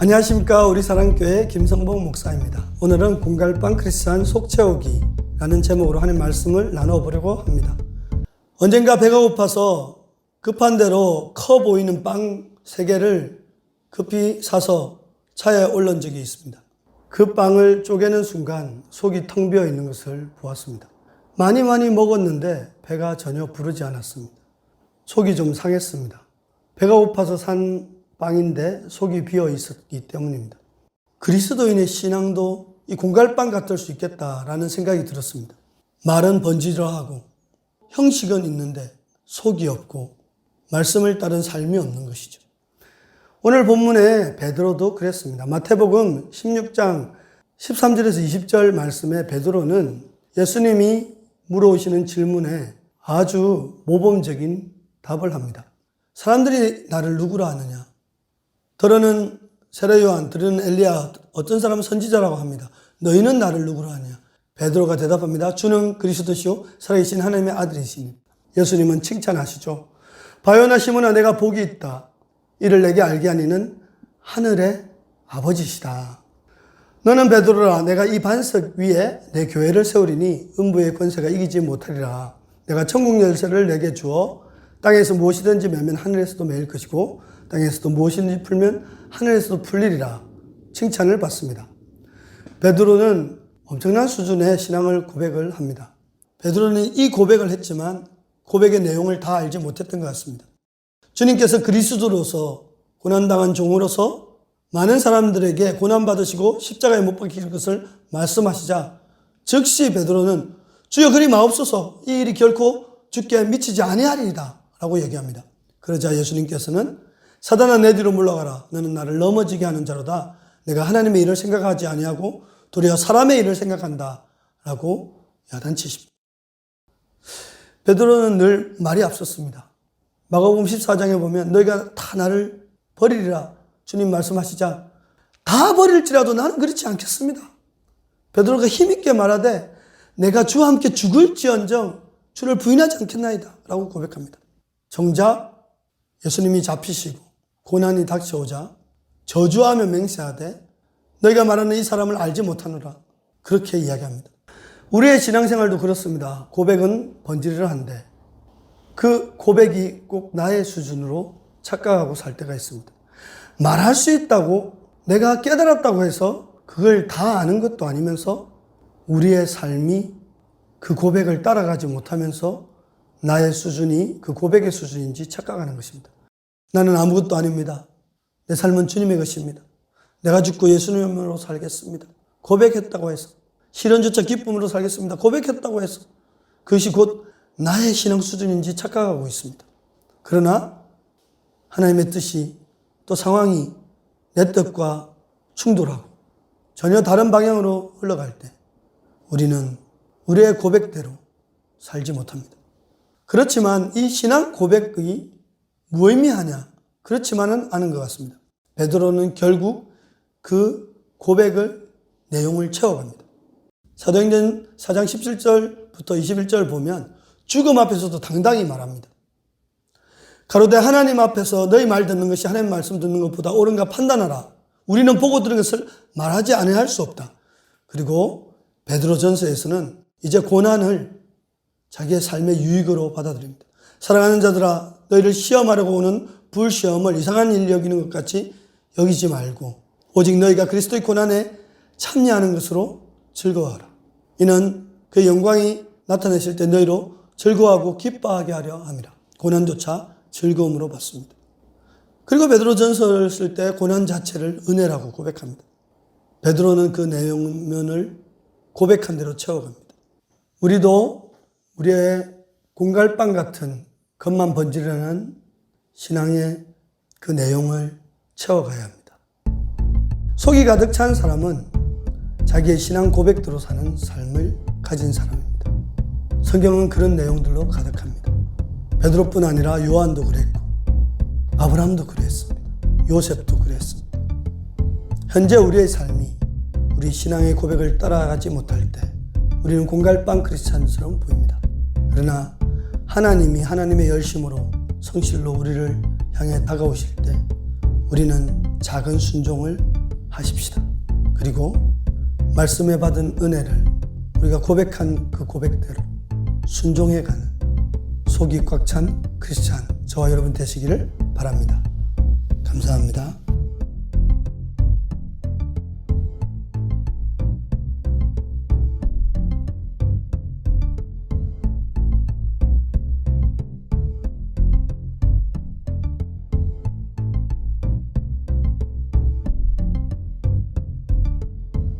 안녕하십니까 우리 사랑교회 김성봉 목사입니다. 오늘은 공갈빵 크리스찬 속 채우기라는 제목으로 하는 말씀을 나눠보려고 합니다. 언젠가 배가 고파서 급한 대로 커 보이는 빵세 개를 급히 사서 차에 올린 적이 있습니다. 그 빵을 쪼개는 순간 속이 텅 비어 있는 것을 보았습니다. 많이 많이 먹었는데 배가 전혀 부르지 않았습니다. 속이 좀 상했습니다. 배가 고파서 산 빵인데 속이 비어 있었기 때문입니다. 그리스도인의 신앙도 이 공갈빵 같을 수 있겠다라는 생각이 들었습니다. 말은 번지르하고 형식은 있는데 속이 없고 말씀을 따른 삶이 없는 것이죠. 오늘 본문에 베드로도 그랬습니다. 마태복음 16장 13절에서 20절 말씀에 베드로는 예수님이 물어오시는 질문에 아주 모범적인 답을 합니다. 사람들이 나를 누구라 하느냐? 들어는 세례 요한, 들어는 엘리야, 어떤 사람은 선지자라고 합니다. 너희는 나를 누구라 하냐? 베드로가 대답합니다. 주는 그리스도시요 살아계신 하나님의 아들이시니. 예수님은 칭찬하시죠. 바요나 시몬아 내가 복이 있다. 이를 내게 알게 하니는 하늘의 아버지시다. 너는 베드로라 내가 이 반석 위에 내 교회를 세우리니 음부의 권세가 이기지 못하리라. 내가 천국 열쇠를 내게 주어 땅에서 무엇이든지 매면 하늘에서도 매일 것이고 땅에서도 무엇이든지 풀면 하늘에서도 풀리리라. 칭찬을 받습니다. 베드로는 엄청난 수준의 신앙을 고백을 합니다. 베드로는 이 고백을 했지만 고백의 내용을 다 알지 못했던 것 같습니다. 주님께서 그리스도로서 고난당한 종으로서 많은 사람들에게 고난받으시고 십자가에 못 박히실 것을 말씀하시자 즉시 베드로는 주여 그리 마옵소서 이 일이 결코 죽게 미치지 아니하리이다 라고 얘기합니다. 그러자 예수님께서는 사단아 내 뒤로 물러가라 너는 나를 넘어지게 하는 자로다 내가 하나님의 일을 생각하지 아니하고 도리어 사람의 일을 생각한다 라고 야단치십니다. 베드로는 늘 말이 앞섰습니다. 마가복음 14장에 보면 너희가 다 나를 버리리라 주님 말씀하시자 다 버릴지라도 나는 그렇지 않겠습니다. 베드로가 힘있게 말하되 내가 주와 함께 죽을지언정 주를 부인하지 않겠나이다 라고 고백합니다. 정작 예수님이 잡히시고 고난이 닥쳐오자 저주하며 맹세하되 너희가 말하는 이 사람을 알지 못하노라 그렇게 이야기합니다. 우리의 신앙생활도 그렇습니다. 고백은 번지르르 한데 그 고백이 꼭 나의 수준으로 착각하고 살 때가 있습니다. 말할 수 있다고 내가 깨달았다고 해서 그걸 다 아는 것도 아니면서 우리의 삶이 그 고백을 따라가지 못하면서 나의 수준이 그 고백의 수준인지 착각하는 것입니다. 나는 아무것도 아닙니다. 내 삶은 주님의 것입니다. 내가 죽고 예수님으로 살겠습니다. 고백했다고 해서 실현조차 기쁨으로 살겠습니다. 고백했다고 해서 그것이 곧 나의 신앙 수준인지 착각하고 있습니다. 그러나 하나님의 뜻이 또 상황이 내 뜻과 충돌하고 전혀 다른 방향으로 흘러갈 때 우리는 우리의 고백대로 살지 못합니다. 그렇지만 이 신앙 고백이 무의미하냐? 그렇지만은 않은 것 같습니다. 베드로는 결국 그 고백을 내용을 채워갑니다. 사도행전 4장 17절부터 21절 보면 죽음 앞에서도 당당히 말합니다. 가로대 하나님 앞에서 너희 말 듣는 것이 하나님 말씀 듣는 것보다 옳은가 판단하라. 우리는 보고 들은 것을 말하지 아니할 수 없다. 그리고 베드로전서에서는 이제 고난을 자기의 삶의 유익으로 받아들입니다. 사랑하는 자들아 너희를 시험하려고 오는 불시험을 이상한 일 여기는 것 같이 여기지 말고 오직 너희가 그리스도의 고난에 참여하는 것으로 즐거워하라. 이는 그 영광이 나타내실 때 너희로 즐거워하고 기뻐하게 하려 함이라. 고난조차 즐거움으로 받습니다. 그리고 베드로 전서를 쓸 때 고난 자체를 은혜라고 고백합니다. 베드로는 그 내용면을 고백한 대로 채워갑니다. 우리도 우리의 공갈빵 같은 겉만 번지르는 신앙의 그 내용을 채워가야 합니다. 속이 가득 찬 사람은 자기의 신앙 고백대로 사는 삶을 가진 사람입니다. 성경은 그런 내용들로 가득합니다. 베드로뿐 아니라 요한도 그랬고 아브라함도 그랬습니다. 요셉도 그랬습니다. 현재 우리의 삶이 우리 신앙의 고백을 따라가지 못할 때 우리는 공갈빵 크리스찬처럼 보입니다. 그러나 하나님이 하나님의 열심으로 성실로 우리를 향해 다가오실 때 우리는 작은 순종을 하십시다. 그리고 말씀에 받은 은혜를 우리가 고백한 그 고백대로 순종해가는 속이 꽉 찬 크리스찬 저와 여러분 되시기를 바랍니다. 감사합니다.